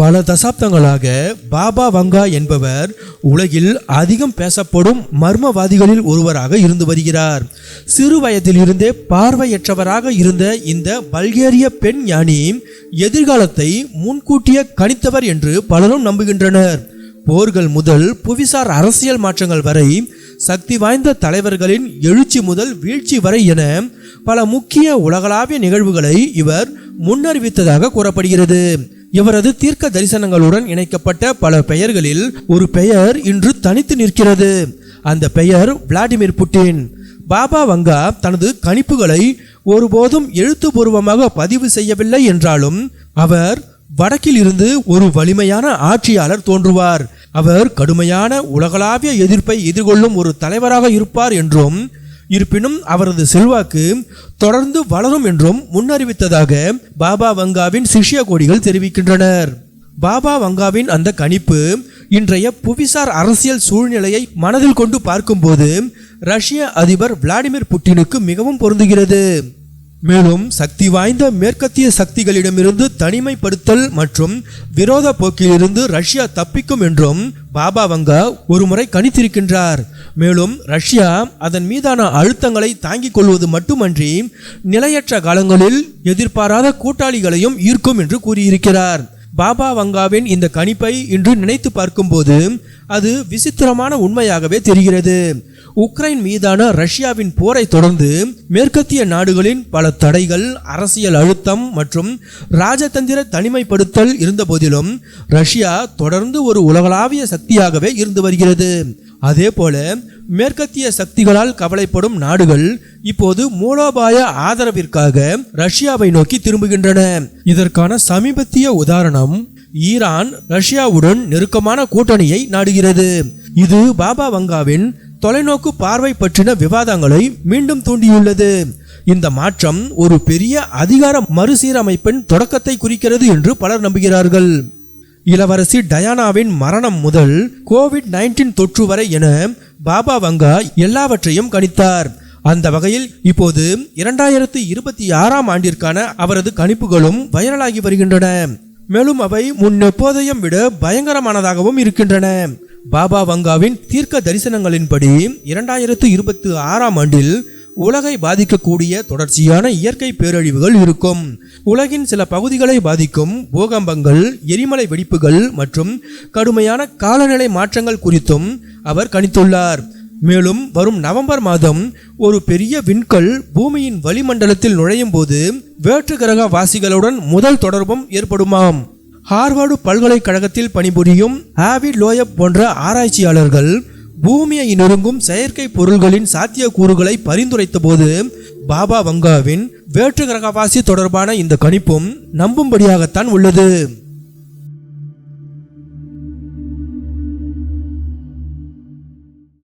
பல தசாப்தங்களாக பாபா வங்கா என்பவர் உலகில் அதிகம் பேசப்படும் மர்மவாதிகளில் ஒருவராக இருந்து வருகிறார். சிறு வயதிலிருந்தே பார்வையற்றவராக இருந்த இந்த பல்கேரிய பெண் ஞானி எதிர்காலத்தை முன்கூட்டியே கணித்தவர் என்று பலரும் நம்புகின்றனர். போர்கள் முதல் புவிசார் அரசியல் மாற்றங்கள் வரை சக்தி வாய்ந்த தலைவர்களின் எழுச்சி முதல் வீழ்ச்சி வரை என பல முக்கிய உலகளாவிய நிகழ்வுகளை இவர் முன்னறிவித்ததாக கூறப்படுகிறது. இவரது தீர்க்க தரிசனங்களுடன் இணைக்கப்பட்ட பல பெயர்களில் ஒரு பெயர் இன்று தனித்து நிற்கிறது. அந்த பெயர் விளாடிமிர் புட்டின். பாபா வங்கா தனது கணிப்புகளை ஒருபோதும் எழுத்துப்பூர்வமாக பதிவு செய்யவில்லை என்றாலும் அவர் வடக்கில் இருந்து ஒரு வலிமையான ஆட்சியாளர் தோன்றுவார். அவர் கடுமையான உலகளாவிய எதிர்ப்பை எதிர்கொள்ளும் ஒரு தலைவராக இருப்பார் என்றும் இருப்பினும் அவரது செல்வாக்கு தொடர்ந்து வளரும் என்றும் முன்னறிவித்ததாக பாபா வங்காவின் சிஷ்ய கோடிகள் தெரிவிக்கின்றனர். பாபா வங்காவின் அந்த கணிப்பு இன்றைய புவிசார் அரசியல் சூழ்நிலையை மனதில் கொண்டு பார்க்கும்போது ரஷ்ய அதிபர் விளாடிமிர் புட்டினுக்கு மிகவும் பொருந்துகிறது. மேலும் சக்தி வாய்ந்த மேற்கத்திய சக்திகளிடமிருந்து தனிமைப்படுத்தல் மற்றும் விரோத போக்கிலிருந்து ரஷ்யா தப்பிக்கும் என்றும் பாபா வங்கா ஒருமுறை கணித்திருக்கின்றார். மேலும் ரஷ்யா அதன் மீதான அழுத்தங்களை தாங்கிக் கொள்வது மட்டுமன்றி நிலையற்ற காலங்களில் எதிர்பாராத கூட்டாளிகளையும் ஈர்க்கும் என்று கூறியிருக்கிறார். பாபா வங்காவின் இந்த கணிப்பை இன்று நினைத்து பார்க்கும்போது அது விசித்திரமான உண்மையாகவே தெரிகிறது. உக்ரைன் மீதான ரஷ்யாவின் போரை தொடர்ந்து மேற்கத்திய நாடுகளின் பல தடைகள் அரசியல் அழுத்தம் மற்றும் ராஜதந்திர தனிமைப்படுத்தல் இருந்தபோதிலும் ரஷ்யா தொடர்ந்து ஒரு உலகளாவிய சக்தியாகவே இருந்து வருகிறது. அதே போல மேற்கத்திய சக்திகளால் கவலைப்படும் நாடுகள் இப்போது மூலோபாய ஆதரவிற்காக ரஷ்யாவை நோக்கி திரும்புகின்றன. இதற்கான சமீபத்திய உதாரணம் ஈரான் ரஷ்யாவுடன் நெருக்கமான கூட்டணியை நாடுகிறது. இது பாபா வங்காவின் தொலைநோக்கு பார்வை பற்றின விவாதங்களை மீண்டும் தூண்டியுள்ளது. இந்த மாற்றம் ஒரு பெரிய அதிகார மறுசீரமைப்பின் தொடக்கத்தை குறிக்கிறது என்று பலர் நம்புகிறார்கள். இளவரசி டயானாவின் மரணம் முதல் கோவிட் நைன்டீன் தொற்று வரை என பாபா வங்கா எல்லாவற்றையும் கணித்தார். அந்த வகையில் இப்போது இரண்டாயிரத்து இருபத்தி ஆறாம் ஆண்டிற்கான அவரது கணிப்புகளும் வைரலாகி வருகின்றன. மேலும் அவை முன்னெப்போதையும் விட பயங்கரமானதாகவும் இருக்கின்றன. பாபா வங்காவின் தீர்க்க தரிசனங்களின்படி இரண்டாயிரத்து இருபத்தி ஆறாம் ஆண்டில் உலகை பாதிக்கக்கூடிய தொடர்ச்சியான இயற்கை பேரழிவுகள் இருக்கும். உலகின் சில பகுதிகளை பாதிக்கும் பூகம்பங்கள் எரிமலை வெடிப்புகள் மற்றும் கடுமையான காலநிலை மாற்றங்கள் குறித்தும் அவர் கணித்துள்ளார். மேலும் வரும் நவம்பர் மாதம் ஒரு பெரிய விண்கல் பூமியின் வளிமண்டலத்தில் நுழையும் போது வேற்று கிரக வாசிகளுடன் முதல் தொடர்பும் ஏற்படுமாம். ஹார்வர்டு பல்கலைக்கழகத்தில் பணிபுரியும் ஆவி லோயப் போன்ற ஆராய்ச்சியாளர்கள் பூமியை நெருங்கும் செயற்கை பொருள்களின் சாத்தியக்கூறுகளை பரிந்துரைத்த போது பாபா வங்காவின் வேற்று கிரகவாசி தொடர்பான இந்த கணிப்பும் நம்பும்படியாகத்தான் உள்ளது.